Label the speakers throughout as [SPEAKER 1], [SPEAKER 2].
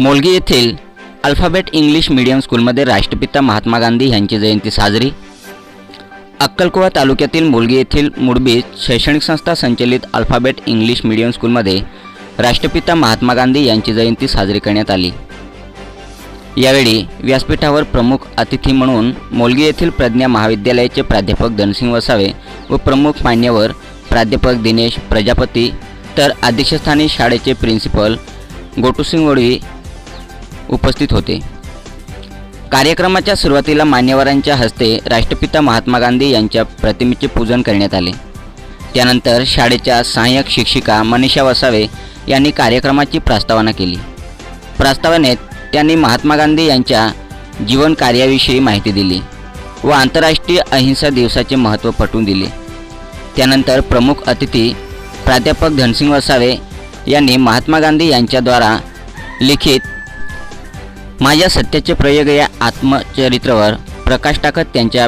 [SPEAKER 1] मोलगी येथील alphabet English medium स्कूलमध्ये राष्ट्रपिता महात्मा गांधी यांची जयंती साजरी. अक्कलकुवा तालुक्यातील मोलगी येथील मुडबीज शैक्षणिक संस्था संचलित अल्फाबेट इंग्लिश मीडियम स्कूलमध्ये राष्ट्रपिता महात्मा गांधी यांची जयंती साजरी करण्यात आली. यावेळी व्यासपीठावर प्रमुख अतिथी म्हणून मोलगी येथील प्रज्ञा महाविद्यालयाचे प्राध्यापक धनसिंग वसावे व प्रमुख मान्यवर प्राध्यापक दिनेश प्रजापती तर अध्यक्षस्थानी शाळेचे प्रिन्सिपल गोटूसिंग वडवी उपस्थित होते. कार्यक्रमाच्या सुरुवातीला मान्यवरांच्या हस्ते राष्ट्रपिता महात्मा गांधी यांच्या प्रतिमेचे पूजन करण्यात आले. त्यानंतर शाळेच्या सहाय्यक शिक्षिका मनीषा वसावे यांनी कार्यक्रमाची प्रस्तावना केली. प्रस्तावनेत त्यांनी महात्मा गांधी यांच्या जीवन कार्याविषयी माहिती दिली व आंतरराष्ट्रीय अहिंसा दिवसाचे महत्त्व पटवून दिले. त्यानंतर प्रमुख अतिथी प्राध्यापक धनसिंग वसावे यांनी महात्मा गांधी यांच्याद्वारा लिखित माझ्या सत्याचे प्रयोग या आत्मचरित्रावर प्रकाश टाकत त्यांच्या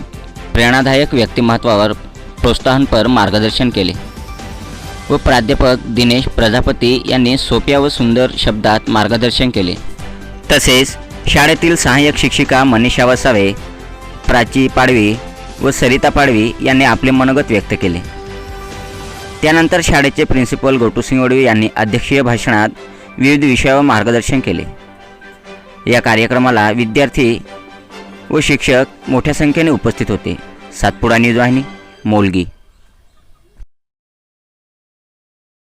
[SPEAKER 1] प्रेरणादायक व्यक्तिमत्वावर प्रोत्साहनपर मार्गदर्शन केले. व प्राध्यापक दिनेश प्रजापती यांनी सोप्या व सुंदर शब्दात मार्गदर्शन केले. तसेच शाळेतील सहाय्यक शिक्षिका मनीषा वसावे प्राची पाडवी व सरिता पाडवी यांनी आपले मनोगत व्यक्त केले. त्यानंतर शाळेचे प्रिन्सिपल गोटूसिंग वडवी यांनी अध्यक्षीय भाषणात विविध विषयावर मार्गदर्शन केले. या कार्यक्रमाला विद्यार्थी व शिक्षक मोठ्या संख्येने उपस्थित होते. सातपुडा न्यूज वाहिनी मोलगी.